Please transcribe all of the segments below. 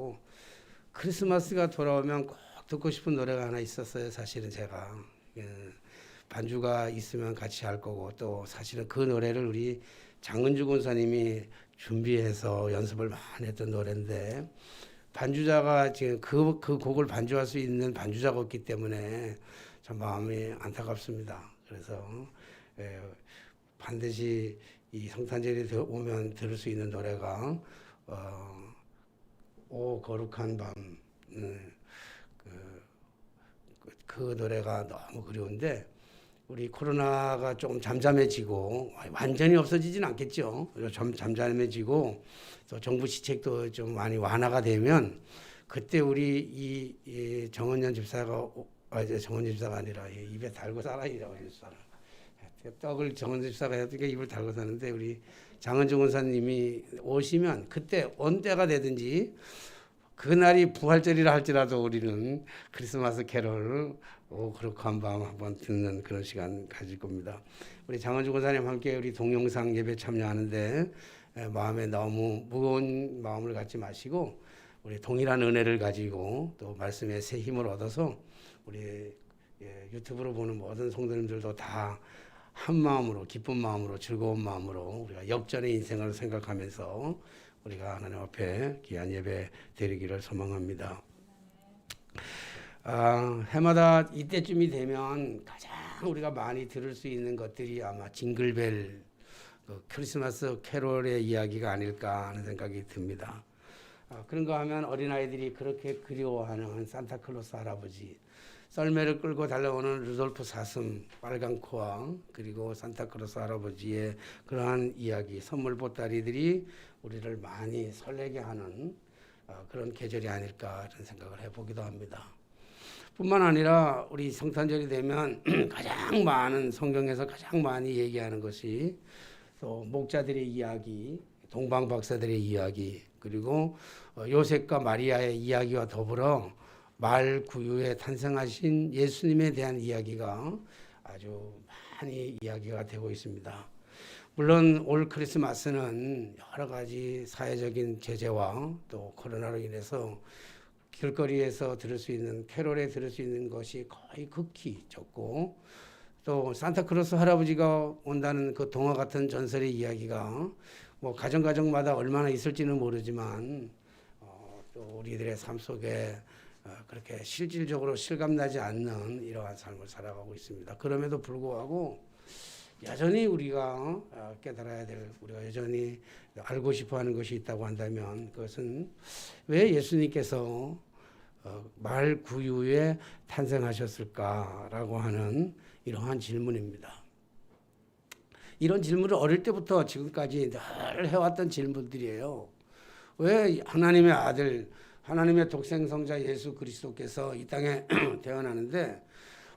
하고 크리스마스가 돌아오면 꼭 듣고 싶은 노래가 하나 있었어요. 사실은 제가 예, 반주가 있으면 같이 할 거고 또 사실은 그 노래를 우리 장은주 군사님이 준비해서 연습을 많이 했던 노래인데 반주자가 지금 그, 그 곡을 반주할 수 있는 반주자가 없기 때문에 참 마음이 안타깝습니다. 그래서 예, 반드시 이 성탄절이 더 오면 들을 수 있는 노래가 어, 오 거룩한 밤 음, 그, 그, 그 노래가 너무 그리운데 우리 코로나가 조금 잠잠해지고 완전히 없어지진 않겠죠. 좀 잠잠해지고 또 정부 시책도 좀 많이 완화가 되면 그때 우리 이, 이 정은년 집사가 오- 아 이제 정은년 집사가 아니라 이 입에 달고 살아이라고 했어요. 떡을 정은년 집사가 해니까 입을 달고 사는데 우리 장은정 원사님이 오시면 그때 언제가 되든지 그날이 부활절이라 할지라도 우리는 크리스마스 캐롤을 오 그렇한 밤 한번 듣는 그런 시간 가질 겁니다. 우리 장원주 권사님 함께 우리 동영상 예배 참여하는데 에, 마음에 너무 무거운 마음을 갖지 마시고 우리 동일한 은혜를 가지고 또 말씀의 새 힘을 얻어서 우리 예, 유튜브로 보는 모든 성도님들도 다 한 마음으로 기쁜 마음으로 즐거운 마음으로 우리가 역전의 인생을 생각하면서 우리가 하나님 앞에 귀한 예배 드리기를 소망합니다. 아, 해마다 이때쯤이 되면 가장 우리가 많이 들을 수 있는 것들이 아마 징글벨 그 크리스마스 캐롤의 이야기가 아닐까 하는 생각이 듭니다. 아, 그런가 하면 어린아이들이 그렇게 그리워하는 산타클로스 할아버지, 썰매를 끌고 달려오는 루돌프 사슴, 빨간 코와 그리고 산타클로스 할아버지의 그러한 이야기, 선물 보따리들이 우리를 많이 설레게 하는 아, 그런 계절이 아닐까 하는 생각을 해보기도 합니다. 뿐만 아니라 우리 성탄절이 되면 가장 많은 성경에서 가장 많이 얘기하는 것이 또 목자들의 이야기, 동방 박사들의 이야기, 그리고 어, 요셉과 마리아의 이야기와 더불어 말 구유에 탄생하신 예수님에 대한 이야기가 아주 많이 이야기가 되고 있습니다. 물론 올 크리스마스는 여러 가지 사회적인 제재와 또 코로나로 인해서 길거리에서 들을 수 있는 캐롤에 들을 수 있는 것이 거의 극히 적고 또 산타크로스 할아버지가 온다는 그 동화 같은 전설의 이야기가 뭐 가정 가정마다 얼마나 있을지는 모르지만 어, 또 우리들의 삶 속에 어, 그렇게 실질적으로 실감나지 않는 이러한 삶을 살아가고 있습니다. 그럼에도 불구하고 여전히 우리가 어, 깨달아야 될 우리가 여전히 알고 싶어하는 것이 있다고 한다면 그것은 왜 예수님께서 어, 말 구유에 탄생하셨을까라고 하는 이러한 질문입니다. 이런 질문을 어릴 때부터 지금까지 늘 해왔던 질문들이에요. 왜 하나님의 아들, 하나님의 독생성자 예수 그리스도께서 이 땅에 태어나는데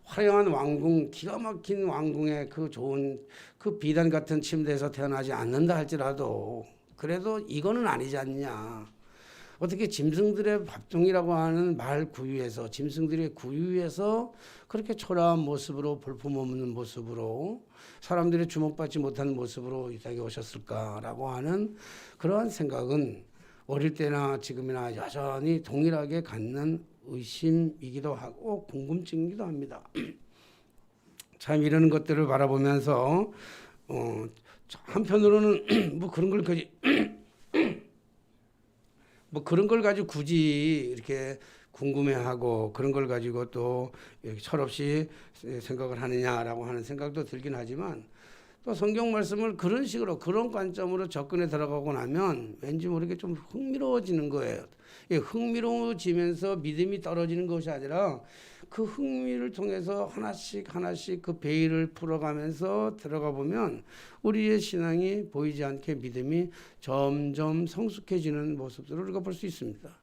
화려한 왕궁, 기가 막힌 왕궁의 그 좋은 그 비단 같은 침대에서 태어나지 않는다 할지라도 그래도 이거는 아니지 않냐. 어떻게 짐승들의 밥종이라고 하는 말 구유에서 짐승들의 구유에서 그렇게 초라한 모습으로 볼품 없는 모습으로 사람들이 주목받지 못하는 모습으로 이 땅에 오셨을까라고 하는 그러한 생각은 어릴 때나 지금이나 여전히 동일하게 갖는 의심이기도 하고 궁금증이기도 합니다. 참 이런 것들을 바라보면서 어, 한편으로는 뭐 그런 걸 거지 뭐 그런 걸 가지고 굳이 이렇게 궁금해하고 그런 걸 가지고 또 철없이 생각을 하느냐라고 하는 생각도 들긴 하지만 또 성경 말씀을 그런 식으로 그런 관점으로 접근해 들어가고 나면 왠지 모르게 좀 흥미로워지는 거예요. 예, 흥미로워지면서 믿음이 떨어지는 것이 아니라 그 흥미를 통해서 하나씩 하나씩 그 베일을 풀어가면서 들어가 보면 우리의 신앙이 보이지 않게 믿음이 점점 성숙해지는 모습들을 우리가 볼 수 있습니다.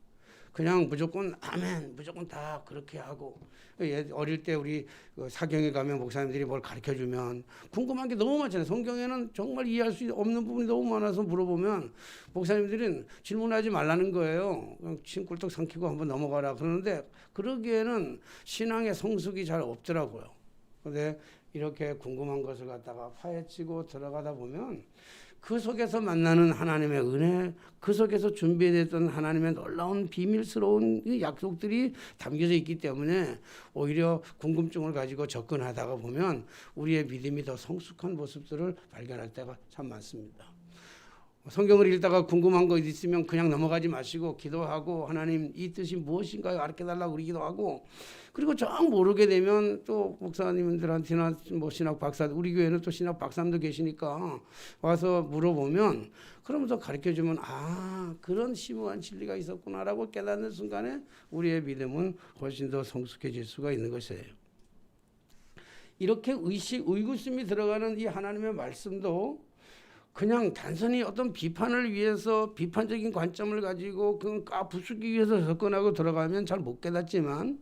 그냥 무조건 아멘, 무조건 다 그렇게 하고 예, 어릴 때 우리 그 사경에 가면 목사님들이 뭘 가르쳐 주면 궁금한 게 너무 많잖아요. 성경에는 정말 이해할 수 없는 부분이 너무 많아서 물어보면 목사님들은 질문하지 말라는 거예요. 그냥 침 꿀떡 삼키고 한번 넘어가라 그러는데 그러기에는 신앙의 성숙이 잘 없더라고요. 근데 이렇게 궁금한 것을 갖다가 파헤치고 들어가다 보면 그 속에서 만나는 하나님의 은혜, 그 속에서 준비됐던 하나님의 놀라운 비밀스러운 이 약속들이 담겨져 있기 때문에 오히려 궁금증을 가지고 접근하다가 보면 우리의 믿음이 더 성숙한 모습들을 발견할 때가 참 많습니다. 성경을 읽다가 궁금한 거 있으면 그냥 넘어가지 마시고 기도하고 하나님 이 뜻이 무엇인가요? 가르쳐 달라고 우리 기도 하고 그리고 정 모르게 되면 또 목사님들한테나 뭐 신학 박사 우리 교회는 또 신학 박사님도 계시니까 와서 물어보면 그러면서 가르쳐 주면 아 그런 심오한 진리가 있었구나라고 깨닫는 순간에 우리의 믿음은 훨씬 더 성숙해질 수가 있는 것이에요. 이렇게 의식 의구심이 들어가는 이 하나님의 말씀도 그냥 단순히 어떤 비판을 위해서 비판적인 관점을 가지고 그건 까부수기 위해서 접근하고 들어가면 잘 못 깨닫지만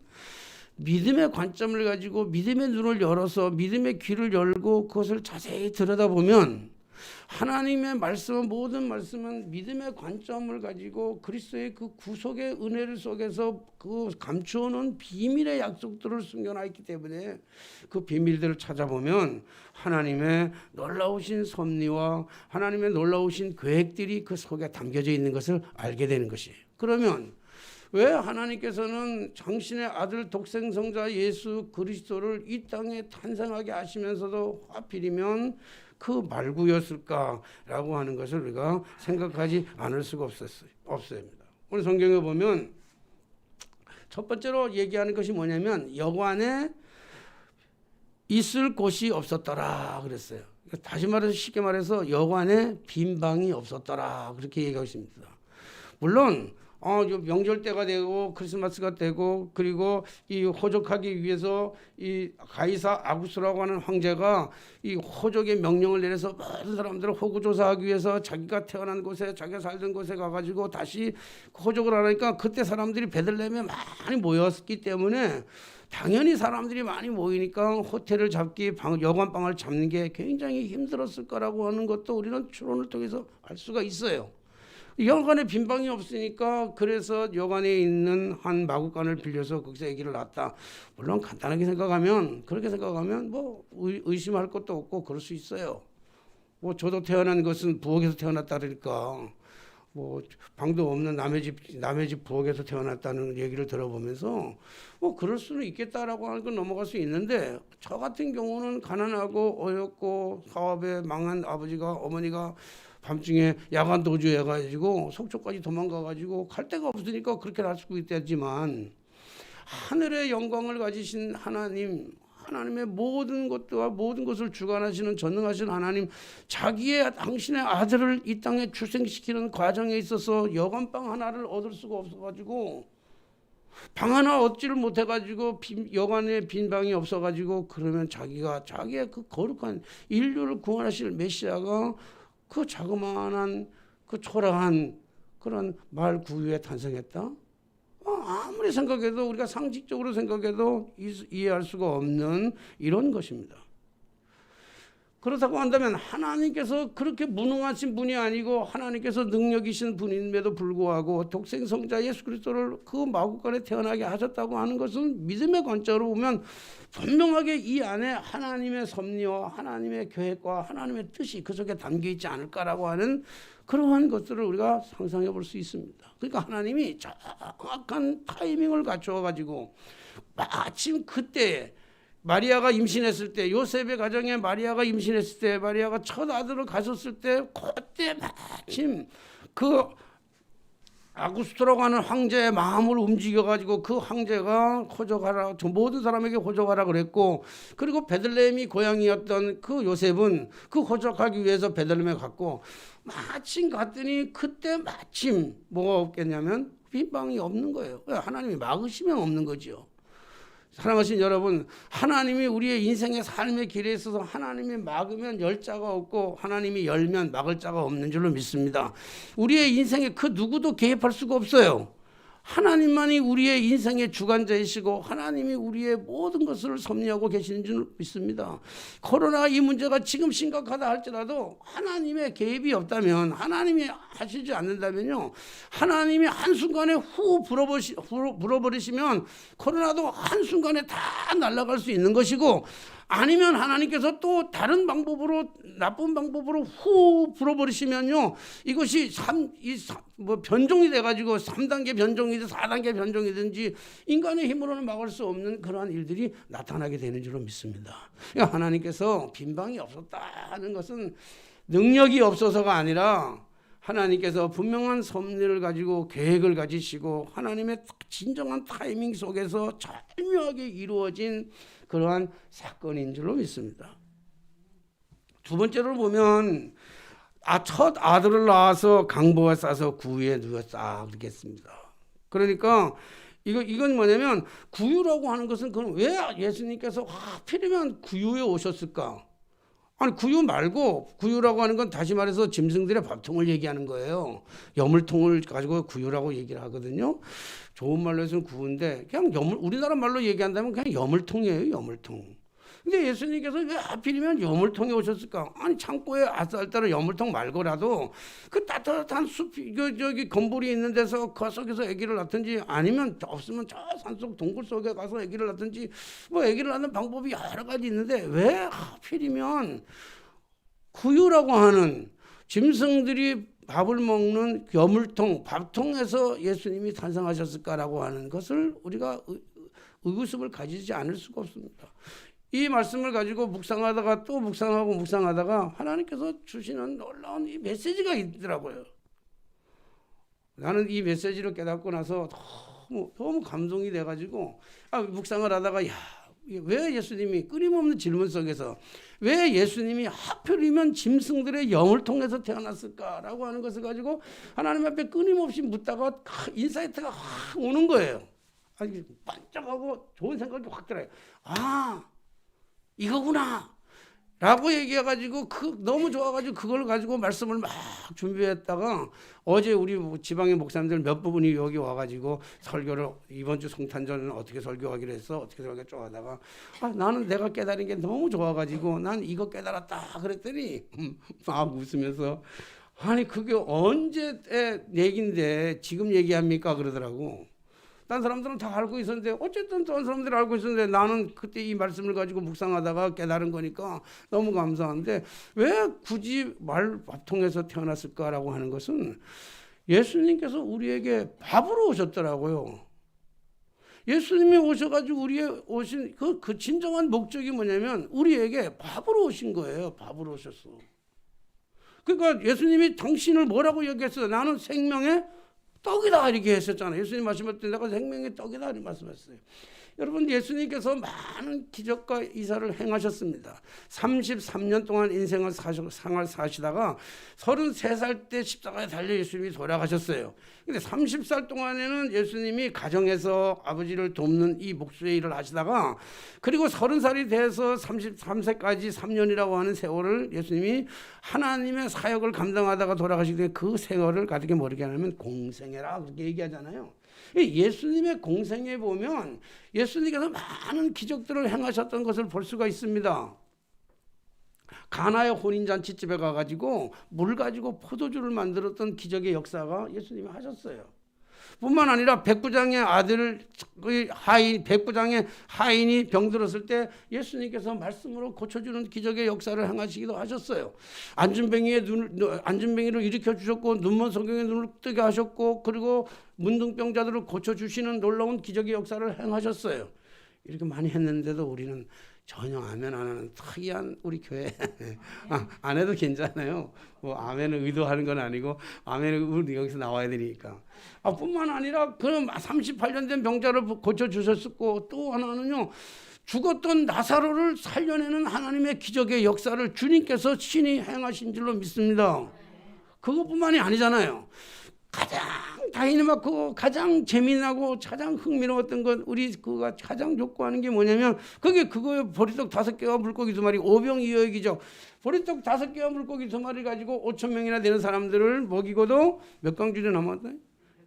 믿음의 관점을 가지고 믿음의 눈을 열어서 믿음의 귀를 열고 그것을 자세히 들여다보면 하나님의 말씀은 모든 말씀은 믿음의 관점을 가지고 그리스도의 그 구속의 은혜를 속에서 그 감추어놓은 비밀의 약속들을 숨겨놔 있기 때문에 그 비밀들을 찾아보면 하나님의 놀라우신 섭리와 하나님의 놀라우신 계획들이 그 속에 담겨져 있는 것을 알게 되는 것이에요. 그러면 왜 하나님께서는 당신의 아들 독생성자 예수 그리스도를 이 땅에 탄생하게 하시면서도 하필이면 그 말구였을까라고 하는 것을 우리가 생각하지 않을 수가 없었어요. 없습니다. 오늘 성경에 보면 첫 번째로 얘기하는 것이 뭐냐면 여관에 있을 곳이 없었더라 그랬어요. 다시 말해서 쉽게 말해서 여관에 빈 방이 없었더라 그렇게 얘기하고 있습니다. 물론 어, 명절 때가 되고 크리스마스가 되고 그리고 이 호적하기 위해서 이 가이사 아구스라고 하는 황제가 이 호적의 명령을 내려서 모든 사람들을 호구 조사하기 위해서 자기가 태어난 곳에 자기가 살던 곳에 가가지고 다시 호적을 하니까 그때 사람들이 베들레헴에 많이 모였기 때문에 당연히 사람들이 많이 모이니까 호텔을 잡기 방, 여관방을 잡는 게 굉장히 힘들었을 거라고 하는 것도 우리는 추론을 통해서 알 수가 있어요. 여관에 빈 방이 없으니까 그래서 여관에 있는 한 마구간을 빌려서 거기서 아기를 낳았다. 물론 간단하게 생각하면 그렇게 생각하면 뭐 의, 의심할 것도 없고 그럴 수 있어요. 뭐 저도 태어난 것은 부엌에서 태어났다 그러니까 뭐 방도 없는 남의 집 남의 집 부엌에서 태어났다는 얘기를 들어보면서 뭐 그럴 수는 있겠다라고 하는 건 넘어갈 수 있는데 저 같은 경우는 가난하고 어렵고 사업에 망한 아버지가 어머니가 밤중에 야간 도주해 가지고 속초까지 도망가 가지고 갈 데가 없으니까 그렇게 할 수도 있겠지만 하늘의 영광을 가지신 하나님 하나님의 모든 것과 모든 것을 주관하시는 전능하신 하나님 자기의 당신의 아들을 이 땅에 출생시키는 과정에 있어서 여관방 하나를 얻을 수가 없어가지고 방 하나 얻지를 못해가지고 빈, 여관에 빈 방이 없어가지고 그러면 자기가 자기의 그 거룩한 인류를 구원하실 메시아가 그 자그마한 그 초라한 그런 말 구유에 탄생했다. 어, 아무리 생각해도 우리가 상식적으로 생각해도 이해할 수가 없는 이런 것입니다. 그렇다고 한다면 하나님께서 그렇게 무능하신 분이 아니고 하나님께서 능력이신 분임에도 불구하고 독생 성자 예수 그리스도를 그 마구간에 태어나게 하셨다고 하는 것은 믿음의 관점으로 보면 분명하게 이 안에 하나님의 섭리와 하나님의 계획과 하나님의 뜻이 그 속에 담겨 있지 않을까라고 하는 그러한 것들을 우리가 상상해 볼 수 있습니다. 그러니까 하나님이 정확한 타이밍을 갖추어 가지고 마침 그때 마리아가 임신했을 때 요셉의 가정에 마리아가 임신했을 때 마리아가 첫 아들을 가졌을 때 그때 마침 그 아구스토라고 하는 황제의 마음을 움직여 가지고 그 황제가 호적하라 모든 사람에게 호적하라 그랬고 그리고 베들레헴이 고향이었던 그 요셉은 그 호적하기 위해서 베들레헴에 갔고 마침 갔더니 그때 마침 뭐가 없겠냐면 빈방이 없는 거예요. 하나님이 막으시면 없는 거죠. 사랑하신 여러분, 하나님이 우리의 인생의 삶의 길에 있어서 하나님이 막으면 열 자가 없고 하나님이 열면 막을 자가 없는 줄로 믿습니다. 우리의 인생에 그 누구도 개입할 수가 없어요. 하나님만이 우리의 인생의 주관자이시고 하나님이 우리의 모든 것을 섭리하고 계시는 줄 믿습니다. 코로나 이 문제가 지금 심각하다 할지라도 하나님의 개입이 없다면 하나님이 하시지 않는다면요. 하나님이 한순간에 후 불어버리시면 코로나도 한순간에 다 날아갈 수 있는 것이고 아니면 하나님께서 또 다른 방법으로 나쁜 방법으로 후 불어버리시면요 이것이 삼이뭐 변종이 돼가지고 3단계 변종이든 4단계 변종이든지 인간의 힘으로는 막을 수 없는 그러한 일들이 나타나게 되는 줄로 믿습니다. 그러니까 하나님께서 빈방이 없었다는 것은 능력이 없어서가 아니라 하나님께서 분명한 섭리를 가지고 계획을 가지시고 하나님의 진정한 타이밍 속에서 절묘하게 이루어진 그러한 사건인 줄로 믿습니다. 두 번째로 보면 아, 첫 아들을 낳아서 강보가 싸서 구유에 누워 싹 이렇겠습니다. 그러니까 이거 이건 뭐냐면 구유라고 하는 것은 그럼 왜 예수님께서 하필이면 구유에 오셨을까? 아니 구유 말고 구유라고 하는 건 다시 말해서 짐승들의 밥통을 얘기하는 거예요. 여물통을 가지고 구유라고 얘기를 하거든요. 좋은 말로 해서는 구인데 그냥 여물 우리나라 말로 얘기한다면 그냥 여물통이에요. 여물통. 근데 예수님께서 왜 하필이면 여물통에 오셨을까? 아니 창고에 아쌀따라 여물통 말고라도 그 따뜻한 숲, 그 저기 건물이 있는 데서 그 속에서 아기를 낳든지 아니면 없으면 저 산속 동굴 속에 가서 아기를 낳든지 뭐 아기를 낳는 방법이 여러 가지 있는데 왜 하필이면 구유라고 하는 짐승들이 밥을 먹는 여물통, 밥통에서 예수님이 탄생하셨을까라고 하는 것을 우리가 의- 의구심을 가지지 않을 수가 없습니다. 이 말씀을 가지고 묵상하다가 또 묵상하고 묵상하다가 하나님께서 주시는 놀라운 이 메시지가 있더라고요. 나는 이 메시지를 깨닫고 나서 너무 너무 감동이 돼가지고 아, 묵상을 하다가 야. 왜 예수님이 끊임없는 질문 속에서 왜 예수님이 하필이면 짐승들의 영을 통해서 태어났을까라고 하는 것을 가지고 하나님 앞에 끊임없이 묻다가 인사이트가 확 오는 거예요. 아니 반짝하고 좋은 생각이 확 들어요. 아 이거구나. 라고 얘기해가지고 그 너무 좋아가지고 그걸 가지고 말씀을 막 준비했다가 어제 우리 지방의 목사님들 몇 부분이 여기 와가지고 설교를 이번 주 성탄절은 어떻게 설교하기로 했어 어떻게 설교 쭉 하다가 아, 나는 내가 깨달은 게 너무 좋아가지고 난 이거 깨달았다 그랬더니 막 웃으면서 아니 그게 언제의 얘기인데 지금 얘기합니까 그러더라고. 딴 사람들은 다 알고 있었는데 어쨌든 딴 사람들이 알고 있었는데 나는 그때 이 말씀을 가지고 묵상하다가 깨달은 거니까 너무 감사한데 왜 굳이 말밥통에서 태어났을까라고 하는 것은 예수님께서 우리에게 밥으로 오셨더라고요. 예수님이 오셔가지고 우리의 오신 그, 그 진정한 목적이 뭐냐면 우리에게 밥으로 오신 거예요. 밥으로 오셨어. 그러니까 예수님이 당신을 뭐라고 얘기했어요? 나는 생명의 떡이다 이렇게 했었잖아요. 예수님 말씀할 때 내가 생명의 떡이다 이렇게 말씀했어요. 여러분 예수님께서 많은 기적과 이사를 행하셨습니다. 33년 동안 인생을 사시, 생활 사시다가 33살 때 십자가에 달려 예수님이 돌아가셨어요. 근데 30살 동안에는 예수님이 가정에서 아버지를 돕는 이 목수의 일을 하시다가 그리고 30살이 돼서 33세까지 3년이라고 하는 세월을 예수님이 하나님의 사역을 감당하다가 돌아가시기 때문에 그 세월을 가득히 모르게 하면 공생애라 그렇게 얘기하잖아요. 예수님의 공생에 보면 예수님께서 많은 기적들을 행하셨던 것을 볼 수가 있습니다. 가나의 혼인잔치집에 가가지고 물 가지고 포도주를 만들었던 기적의 역사가 예수님이 하셨어요. 뿐만 아니라 백부장의 아들 그 하인 백부장의 하인이 병들었을 때 예수님께서 말씀으로 고쳐주는 기적의 역사를 행하시기도 하셨어요. 안준뱅이의 눈을 안준뱅이를 일으켜 주셨고 눈먼 성경의 눈을 뜨게 하셨고 그리고 문둥병자들을 고쳐 주시는 놀라운 기적의 역사를 행하셨어요. 이렇게 많이 했는데도 우리는 전혀 아멘 안 하는 특이한 우리 교회 아, 안 해도 괜찮아요. 뭐 아멘을 의도하는 건 아니고 아멘을 우리 여기서 나와야 되니까. 아, 뿐만 아니라 그럼 38년 된 병자를 고쳐 주셨고 또 하나는요. 죽었던 나사로를 살려내는 하나님의 기적의 역사를 주님께서 친히 행하신 줄로 믿습니다. 그것뿐만이 아니잖아요. 가장 맞고 가장 재미나고 가장 흥미로웠던 것 우리 그가 가장 족구하는 게 뭐냐면 그게 그거에 보리떡 다섯 개와 물고기 두 마리 오병이어이기죠. 보리떡 다섯 개와 물고기 두 마리 가지고 5천 명이나 되는 사람들을 먹이고도 몇 강줄이 남았다.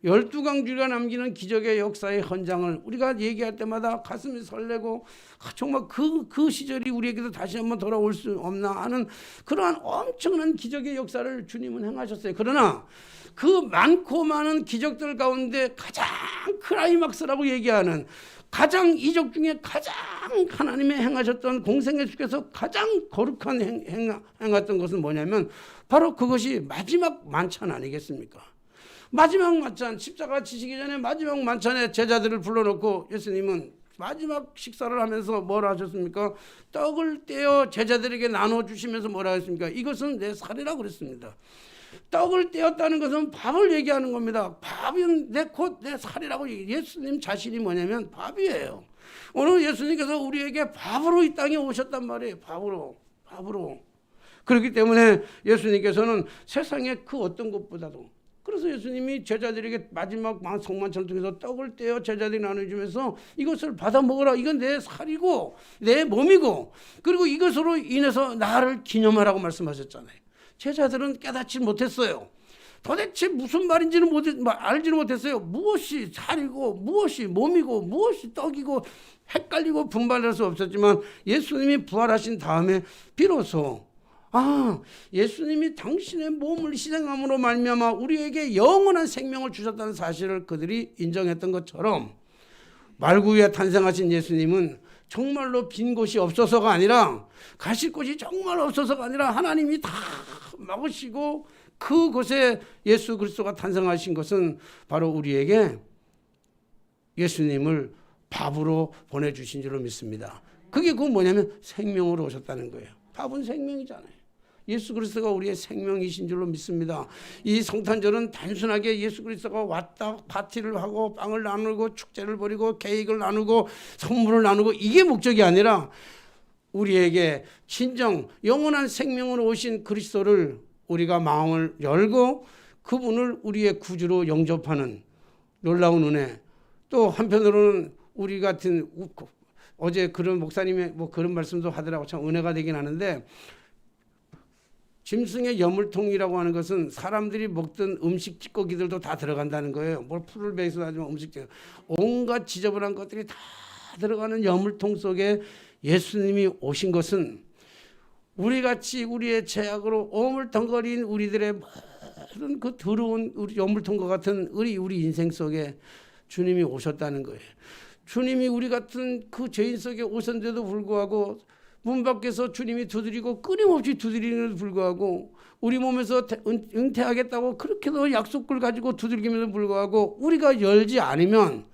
열두 강줄이가 남기는 기적의 역사의 헌장을 우리가 얘기할 때마다 가슴이 설레고 아, 정말 그, 그 시절이 우리에게도 다시 한번 돌아올 수 없나 하는 그러한 엄청난 기적의 역사를 주님은 행하셨어요. 그러나 그 많고 많은 기적들 가운데 가장 크라이막스라고 얘기하는 가장 이적 중에 가장 하나님의 행하셨던 공생애 속에서 가장 거룩한 행, 행, 행했던 것은 뭐냐면 바로 그것이 마지막 만찬 아니겠습니까? 마지막 만찬 십자가 지시기 전에 마지막 만찬에 제자들을 불러놓고 예수님은 마지막 식사를 하면서 뭐라 하셨습니까? 떡을 떼어 제자들에게 나눠 주시면서 뭐라 했습니까? 이것은 내 살이라고 그랬습니다. 떡을 떼었다는 것은 밥을 얘기하는 겁니다. 밥은 내 곧 내 살이라고 예수님 자신이 뭐냐면 밥이에요. 오늘 예수님께서 우리에게 밥으로 이 땅에 오셨단 말이에요. 밥으로 밥으로. 그렇기 때문에 예수님께서는 세상의 그 어떤 것보다도 그래서 예수님이 제자들에게 마지막 성만찬을 통해서 떡을 떼어 제자들이 나눠주면서 이것을 받아 먹어라. 이건 내 살이고 내 몸이고 그리고 이것으로 인해서 나를 기념하라고 말씀하셨잖아요. 제자들은 깨닫지 못했어요. 도대체 무슨 말인지는 못, 알지는 못했어요. 무엇이 살이고, 무엇이 몸이고, 무엇이 떡이고, 헷갈리고 분발할 수 없었지만 예수님이 부활하신 다음에 비로소 아, 예수님이 당신의 몸을 희생함으로 말미암아 우리에게 영원한 생명을 주셨다는 사실을 그들이 인정했던 것처럼 말구 위에 탄생하신 예수님은 정말로 빈 곳이 없어서가 아니라 가실 곳이 정말 없어서가 아니라 하나님이 다 막으시고 그곳에 예수 그리스도가 탄생하신 것은 바로 우리에게 예수님을 밥으로 보내주신 줄로 믿습니다. 그게 그 뭐냐면 생명으로 오셨다는 거예요. 밥은 생명이잖아요. 예수 그리스도가 우리의 생명이신 줄로 믿습니다. 이 성탄절은 단순하게 예수 그리스도가 왔다 파티를 하고 빵을 나누고 축제를 벌이고 케이크를 나누고 선물을 나누고 이게 목적이 아니라 우리에게 진정 영원한 생명으로 오신 그리스도를 우리가 마음을 열고 그분을 우리의 구주로 영접하는 놀라운 은혜. 또 한편으로는 우리 같은 어제 그런 목사님의 뭐 그런 말씀도 하더라고 참 은혜가 되긴 하는데 짐승의 여물통이라고 하는 것은 사람들이 먹던 음식 찌꺼기들도 다 들어간다는 거예요. 뭘 풀을 베이스로 하지만 음식 찌 온갖 지저분한 것들이 다 들어가는 여물통 속에 예수님이 오신 것은 우리 같이 우리의 죄악으로 오물덩거린 우리들의 모든 그 더러운 우리 여물통과 같은 우리 우리 인생 속에 주님이 오셨다는 거예요. 주님이 우리 같은 그 죄인 속에 오셨는데도 불구하고 문 밖에서 주님이 두드리고 끊임없이 두드리는데도 불구하고 우리 몸에서 은퇴하겠다고 그렇게도 약속을 가지고 두들기면서 불구하고 우리가 열지 않으면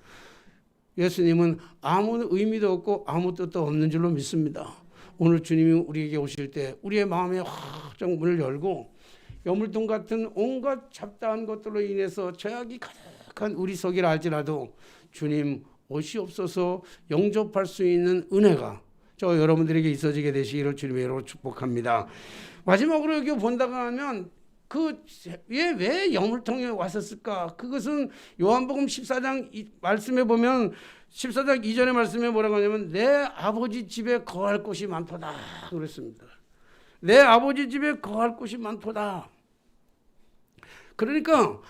예수님은 아무 의미도 없고 아무 뜻도 없는 줄로 믿습니다. 오늘 주님이 우리에게 오실 때 우리의 마음에 확정 문을 열고 여물통 같은 온갖 잡다한 것들로 인해서 죄악이 가득한 우리 속이라 할지라도 주님 옷이 없어서 영접할 수 있는 은혜가 저 여러분들에게 있어지게 되시기를 주님의 이름으로 축복합니다. 마지막으로 여기 본다고 하면 그왜 왜 영물통에 왔었을까? 그것은 요한복음 14장 말씀에 보면 14장 이전의 말씀에 뭐라고 하냐면 내 아버지 집에 거할 곳이 많도다 그랬습니다. 내 아버지 집에 거할 곳이 많도다. 그러니까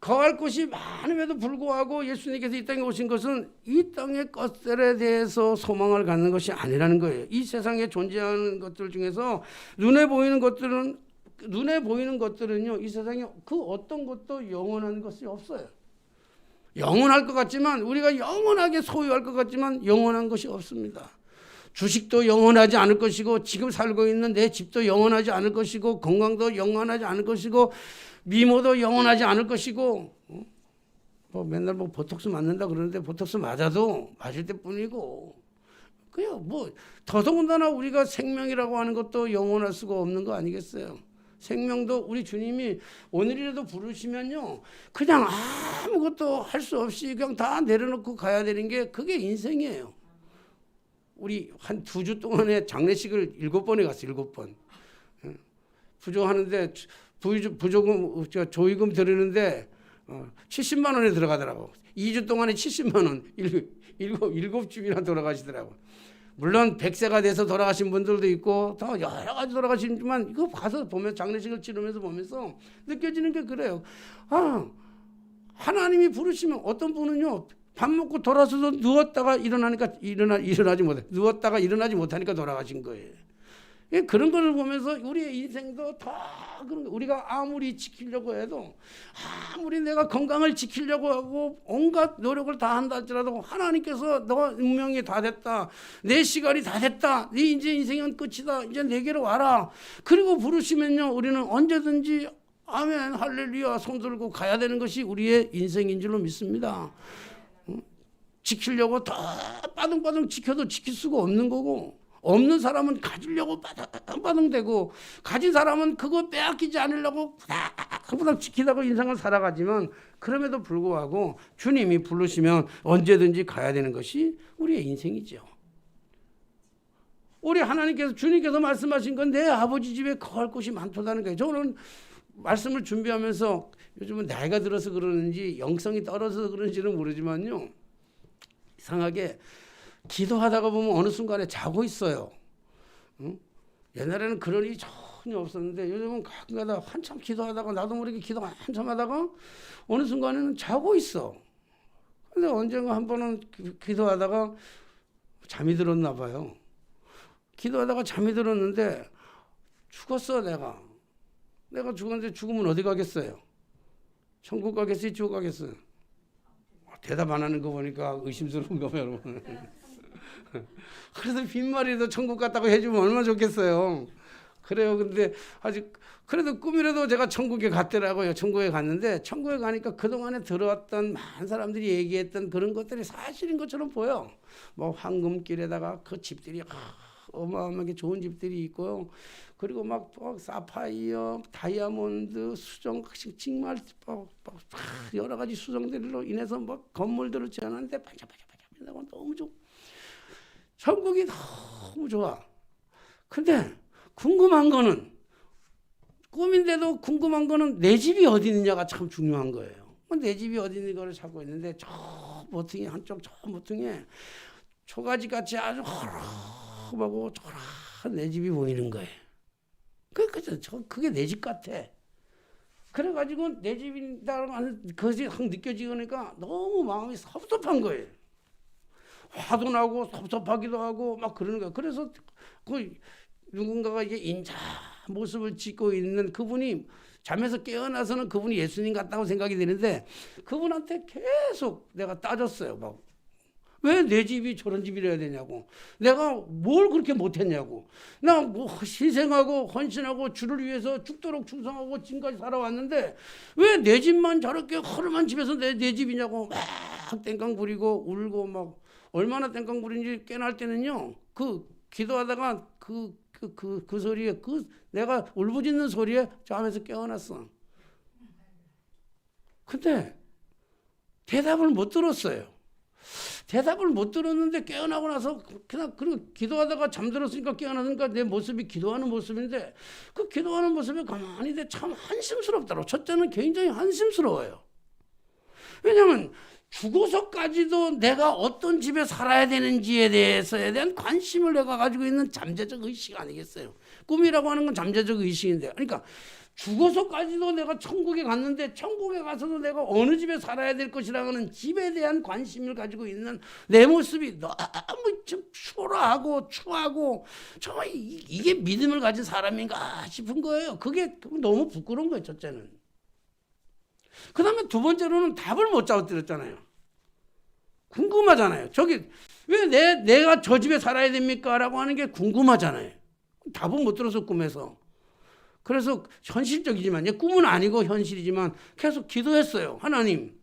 거할 곳이 많음에도 불구하고 예수님께서 이 땅에 오신 것은 이 땅의 것들에 대해서 소망을 갖는 것이 아니라는 거예요. 이 세상에 존재하는 것들 중에서 눈에 보이는 것들은 눈에 보이는 것들은요. 이 세상에 그 어떤 것도 영원한 것이 없어요. 영원할 것 같지만 우리가 영원하게 소유할 것 같지만 영원한 것이 없습니다. 주식도 영원하지 않을 것이고 지금 살고 있는 내 집도 영원하지 않을 것이고 건강도 영원하지 않을 것이고 미모도 영원하지 않을 것이고 어? 뭐 맨날 뭐 보톡스 맞는다 그러는데 보톡스 맞아도 맞을 때 뿐이고 그냥 뭐 더더군다나 우리가 생명이라고 하는 것도 영원할 수가 없는 거 아니겠어요? 생명도 우리 주님이 오늘이라도 부르시면요 그냥 아무것도 할 수 없이 그냥 다 내려놓고 가야 되는 게 그게 인생이에요. 우리 한 두 주 동안에 장례식을 일곱 번에 갔어 일곱 번. 부조하는데 부조금 조의금 드리는데 어, 70만 원에 들어가더라고. 2주 동안에 70만 원. 일곱 일곱 주이나 돌아가시더라고. 물론 100세가 돼서 돌아가신 분들도 있고 더 여러 가지 돌아가시지만 이거 가서 보면 장례식을 치르면서 보면서 느껴지는 게 그래요. 아, 하나님이 부르시면 어떤 분은요. 밥 먹고 돌아서서 누웠다가 일어나니까 일어나 일어나지 못해. 누웠다가 일어나지 못하니까 돌아가신 거예요. 예, 그런 걸 보면서 우리의 인생도 다 그런 거 우리가 아무리 지키려고 해도 아무리 내가 건강을 지키려고 하고 온갖 노력을 다 한다 할지라도 하나님께서 너 운명이 다 됐다 내 시간이 다 됐다 네 이제 인생은 끝이다 이제 내게로 와라 그리고 부르시면요 우리는 언제든지 아멘 할렐루야 손 들고 가야 되는 것이 우리의 인생인 줄로 믿습니다 응? 지키려고 다 빠둥빠둥 지켜도 지킬 수가 없는 거고 없는 사람은 가지려고 빠둥빠둥대고 가진 사람은 그거 빼앗기지 않으려고 부닥부닥 지키다가 인생을 살아가지만 그럼에도 불구하고 주님이 부르시면 언제든지 가야 되는 것이 우리의 인생이죠. 우리 하나님께서 주님께서 말씀하신 건 내 아버지 집에 거할 곳이 많다는 거예요. 저는 말씀을 준비하면서 요즘은 나이가 들어서 그러는지 영성이 떨어져서 그런지는 모르지만요. 이상하게 기도하다가 보면 어느 순간에 자고 있어요. 응? 옛날에는 그런 일이 전혀 없었는데 요즘은 가끔가다 한참 기도하다가 나도 모르게 기도 한참 하다가 어느 순간에는 자고 있어. 근데 언젠가 한 번은 기- 기도하다가 잠이 들었나 봐요. 기도하다가 잠이 들었는데 죽었어 내가. 내가 죽었는데 죽으면 어디 가겠어요? 천국 가겠어요? 지옥 가겠어요? 대답 안 하는 거 보니까 의심스러운가 봐요, 여러분. 그래도 빈말이라도 천국 갔다고 해주면 얼마나 좋겠어요. 그래요. 근데 아직 그래도 꿈이라도 제가 천국에 갔더라고요. 천국에 갔는데 천국에 가니까 그동안에 들어왔던 많은 사람들이 얘기했던 그런 것들이 사실인 것처럼 보여. 뭐 황금길에다가 그 집들이 아, 어마어마하게 좋은 집들이 있고요. 그리고 막, 막 사파이어, 다이아몬드, 수정, 정말 막, 막 여러 가지 수정들로 인해서 막 건물들을 지어놨는데 반짝반짝반짝반짝 너무 좋고 천국이 너무 좋아. 근데 궁금한 거는 꿈인데도 궁금한 거는 내 집이 어디 있느냐가 참 중요한 거예요. 뭐내 집이 어디 있는가를 찾고 있는데 저 모퉁이 한쪽 저 모퉁이에 초가지 같이 아주 허름하고 초라한 내 집이 보이는 거예요. 그, 그, 저, 그게 내 집 같아. 그래가지고 내 집이다라는 것이 확 느껴지니까 너무 마음이 섭섭한 거예요. 화도 나고 섭섭하기도 하고 막 그러는 거야. 그래서 그 누군가가 이제 인자 모습을 짓고 있는 그분이 잠에서 깨어나서는 그분이 예수님 같다고 생각이 드는데 그분한테 계속 내가 따졌어요. 막. 왜내 집이 저런 집이라야 되냐고. 내가 뭘 그렇게 못했냐고. 나 뭐 희생하고 헌신하고 주를 위해서 죽도록 충성하고 지금까지 살아왔는데 왜 내 집만 저렇게 허름한 집에서 내, 내 집이냐고 막 땡깡 부리고 울고 막 얼마나 땡깡 부린지 깨날 때는요. 그 기도하다가 그 그 그 그 소리에 그 내가 울부짖는 소리에 잠에서 깨어났어. 근데 대답을 못 들었어요. 대답을 못 들었는데 깨어나고 나서 그냥 그리고 기도하다가 잠들었으니까 깨어나니까 내 모습이 기도하는 모습인데 그 기도하는 모습이 가만히 있는데 참 한심스럽더라고. 첫째는 굉장히 한심스러워요. 왜냐하면 죽어서까지도 내가 어떤 집에 살아야 되는지에 대해서에 대한 관심을 내가 가지고 있는 잠재적 의식 아니겠어요? 꿈이라고 하는 건 잠재적 의식인데, 그러니까 죽어서까지도 내가 천국에 갔는데 천국에 가서도 내가 어느 집에 살아야 될 것이라는 집에 대한 관심을 가지고 있는 내 모습이 너무 좀 초라하고 추하고 정말 이- 이게 믿음을 가진 사람인가 싶은 거예요. 그게 너무 부끄러운 거예요. 첫째는. 그 다음에 두 번째로는 답을 못 잡아드렸잖아요. 궁금하잖아요. 저기 왜 내, 내가 저 집에 살아야 됩니까? 라고 하는 게 궁금하잖아요. 답은 못 들어서 꿈에서. 그래서 현실적이지만, 얘 꿈은 아니고 현실이지만 계속 기도했어요. 하나님.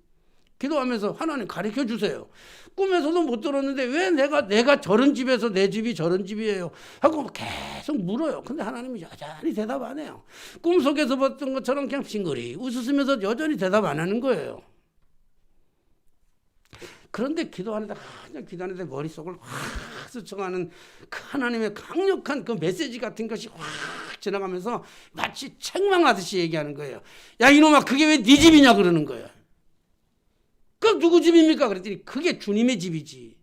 기도하면서 하나님 가르쳐 주세요. 꿈에서도 못 들었는데 왜 내가 내가 저런 집에서 내 집이 저런 집이에요 하고 계속 물어요. 근데 하나님이 여전히 대답 안 해요. 꿈속에서 봤던 것처럼 그냥 싱글이 웃으면서 여전히 대답 안 하는 거예요. 그런데 기도하는데 그냥 기도하는데 머릿속을 확 스쳐가는 그 하나님의 강력한 그 메시지 같은 것이 확 지나가면서 마치 책망하듯이 얘기하는 거예요. 야 이놈아 그게 왜 네 집이냐 그러는 거예요. 그 누구 집입니까? 그랬더니 그게 주님의 집이지.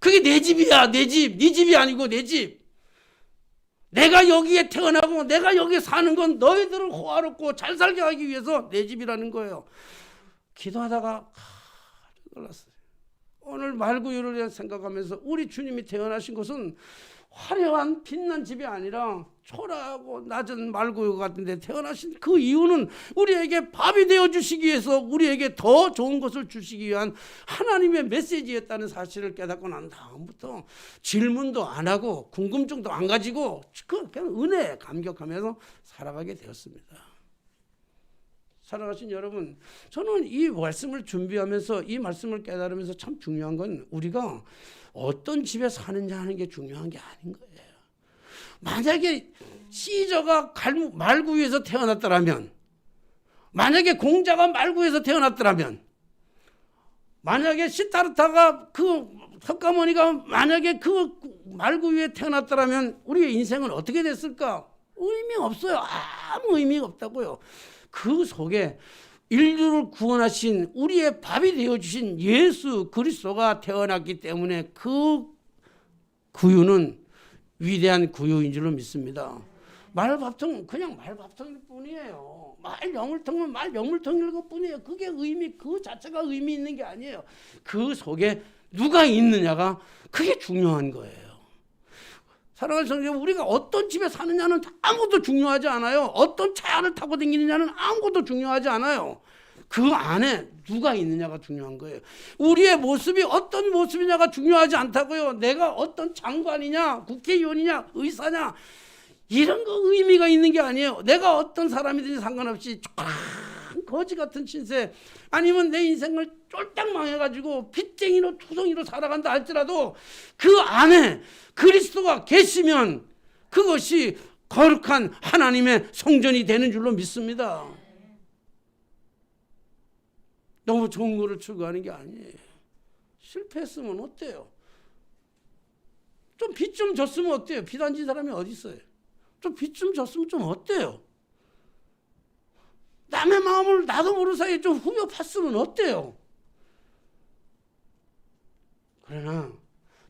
그게 내 집이야, 내 집. 네 집이 아니고 내 집. 내가 여기에 태어나고 내가 여기 사는 건 너희들을 호화롭고 잘 살게 하기 위해서 내 집이라는 거예요. 기도하다가 하, 놀랐어요. 오늘 말구유를 생각하면서 우리 주님이 태어나신 것은 화려한 빛난 집이 아니라 초라하고 낮은 말구유 같은데 태어나신 그 이유는 우리에게 밥이 되어 주시기 위해서 우리에게 더 좋은 것을 주시기 위한 하나님의 메시지였다는 사실을 깨닫고 난 다음부터 질문도 안 하고 궁금증도 안 가지고 그 그냥 은혜에 감격하면서 살아가게 되었습니다. 살아가신 여러분, 저는 이 말씀을 준비하면서 이 말씀을 깨달으면서 참 중요한 건 우리가 어떤 집에 사느냐 하는 게 중요한 게 아닌 거예요. 만약에 시저가 말구에서 태어났더라면, 만약에 공자가 말구에서 태어났더라면, 만약에 시타르타가 그 석가모니가 만약에 그 말구 위에 태어났더라면 우리의 인생은 어떻게 됐을까? 의미 없어요. 아무 의미가 없다고요. 그 속에 인류를 구원하신 우리의 밥이 되어 주신 예수 그리스도가 태어났기 때문에 그 구유는 위대한 구유인 줄로 믿습니다. 말밥통 그냥 말밥통일 뿐이에요. 말 영물통은 말 영물통일 것 뿐이에요. 그게 의미 그 자체가 의미 있는 게 아니에요. 그 속에 누가 있느냐가 그게 중요한 거예요. 사랑하는 성도 우리가 어떤 집에 사느냐는 아무것도 중요하지 않아요. 어떤 차를 타고 다니느냐는 아무것도 중요하지 않아요. 그 안에 누가 있느냐가 중요한 거예요. 우리의 모습이 어떤 모습이냐가 중요하지 않다고요. 내가 어떤 장관이냐, 국회의원이냐, 의사냐, 이런 거 의미가 있는 게 아니에요. 내가 어떤 사람이든지 상관없이 거지 같은 신세 아니면 내 인생을 쫄딱 망해가지고 빚쟁이로 투성이로 살아간다 할지라도 그 안에 그리스도가 계시면 그것이 거룩한 하나님의 성전이 되는 줄로 믿습니다. 너무 좋은 거를 추구하는 게 아니에요. 실패했으면 어때요? 좀 빚좀 졌으면 어때요? 비단지 사람이 어디 있어요? 좀 빚좀 졌으면 좀 어때요? 남의 마음을 나도 모르는 사이에 좀 후벼 팠으면 어때요? 그러나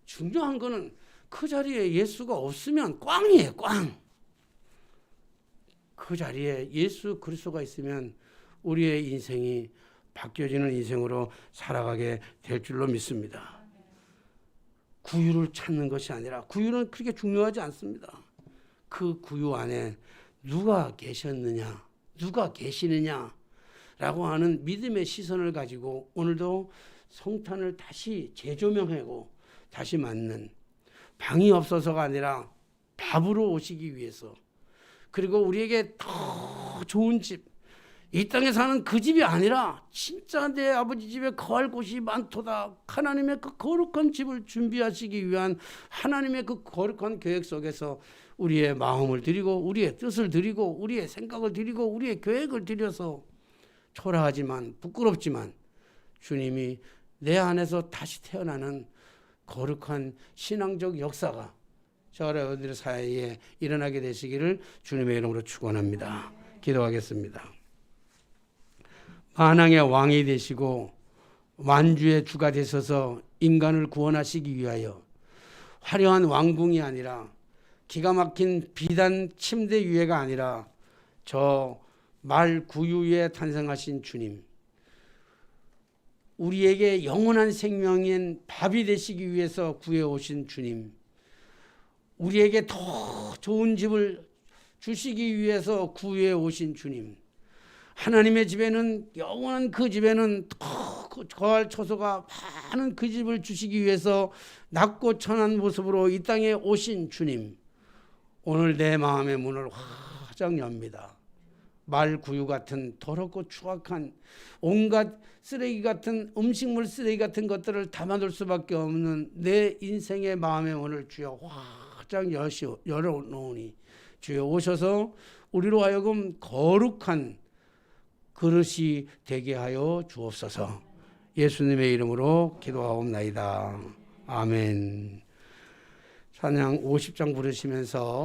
중요한 거는 그 자리에 예수가 없으면 꽝이에요, 꽝. 그 자리에 예수 그리스도가 있으면 우리의 인생이 바뀌어지는 인생으로 살아가게 될 줄로 믿습니다. 구유를 찾는 것이 아니라 구유는 그렇게 중요하지 않습니다. 그 구유 안에 누가 계셨느냐, 누가 계시느냐라고 하는 믿음의 시선을 가지고 오늘도 성탄을 다시 재조명하고 다시 맞는 방이 없어서가 아니라 밥으로 오시기 위해서 그리고 우리에게 더 좋은 집, 이 땅에 사는 그 집이 아니라 진짜 내 아버지 집에 거할 곳이 많도다. 하나님의 그 거룩한 집을 준비하시기 위한 하나님의 그 거룩한 계획 속에서 우리의 마음을 드리고 우리의 뜻을 드리고 우리의 생각을 드리고 우리의 계획을 드려서 초라하지만 부끄럽지만 주님이 내 안에서 다시 태어나는 거룩한 신앙적 역사가 저 여러분들 사이에 일어나게 되시기를 주님의 이름으로 축원합니다. 기도하겠습니다. 만왕의 왕이 되시고 완주의 주가 되셔서 인간을 구원하시기 위하여 화려한 왕궁이 아니라 기가 막힌 비단 침대 위에가 아니라 저 말 구유에 탄생하신 주님 우리에게 영원한 생명인 밥이 되시기 위해서 구해 오신 주님 우리에게 더 좋은 집을 주시기 위해서 구해 오신 주님 하나님의 집에는 영원한 그 집에는 더 거할 처소가 많은 그 집을 주시기 위해서 낮고 천한 모습으로 이 땅에 오신 주님 오늘 내 마음의 문을 화장 엽니다. 말 구유 같은 더럽고 추악한 온갖 쓰레기 같은 음식물 쓰레기 같은 것들을 담아둘 수밖에 없는 내 인생의 마음의 문을 주여 화장 열어놓으니 주여 오셔서 우리로 하여금 거룩한 그릇이 되게 하여 주옵소서. 예수님의 이름으로 기도하옵나이다. 아멘. 찬양 50장 부르시면서